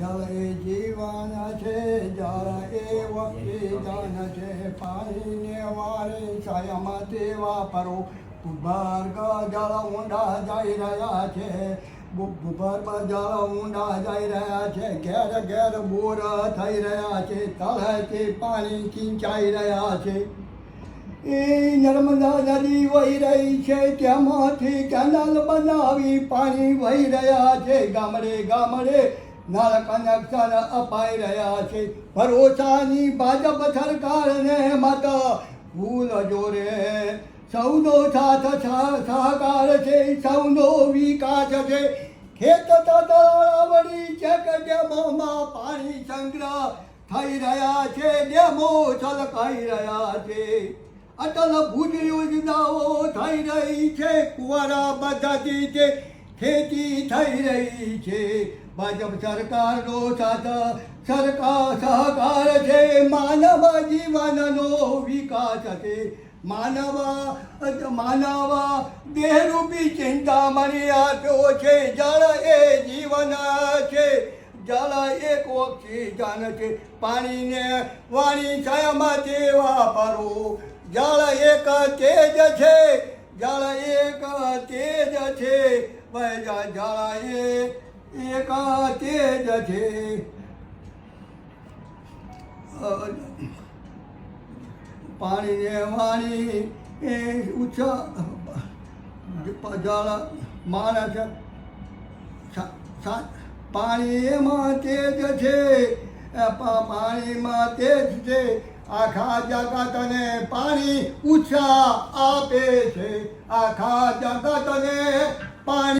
એ જીવન છે જળ એ વકીદાન છે. પાણીને વારે તે વાપરો ભૂગર્ભ જળ ઊંડા જઈ રહ્યા છે. ભૂગર્ભ જળ ઊંડા જઈ રહ્યા છે. ઘેર ઘેર બોર થઈ રહ્યા છે. તળેથી પાણી ખીંચાઈ રહ્યા છે. એ નર્મદા નદી વહી રહી છે. તેમાંથી કેનાલ બનાવી પાણી વહી રહ્યા છે. ગામડે ગામડે નળ અક્ષર અપાઈ રહ્યા છે. ભરોસાની ભાજપ સરકારને મત. ભૂલ જોરે સૌનો સાથ સહ- સહકાર છે, સૌનો વિકાસ છે. ખેત તળાવડી ચેક ડેમોમાં પાણી સંગ્રહ થઈ રહ્યા છે, ડેમો છલકાઈ રહ્યા છે. અટલ ભુજ યોજનાઓ થઈ રહી છે, કુંવારા પદ્ધતિથી ખેતી થઈ રહી છે. ભાજપ સરકારનો સાથ સરકાર સહકાર છે. માનવ જીવનનો વિકાસ છે. માનવ માનવ દેહરૂપી ચિંતામણી આપ્યો છે. જળ એ જીવન છે. જળ એક ઓક્સિજન છે. પાણીને વાણી છાયામાં જે વાપરો જળ એક તેજ છે. જળ એક તેજ છે. ભાઈ જ- જળ તેજ છે પાણી ને વાણી એ ઉત્સાહ જળ માણસ. સા- સા- પાણી એમાં તેજ છે પાણીમાં તેજ છે આખા જગતને પાણી ઉછા આપે છે. આખા જગતને પાણી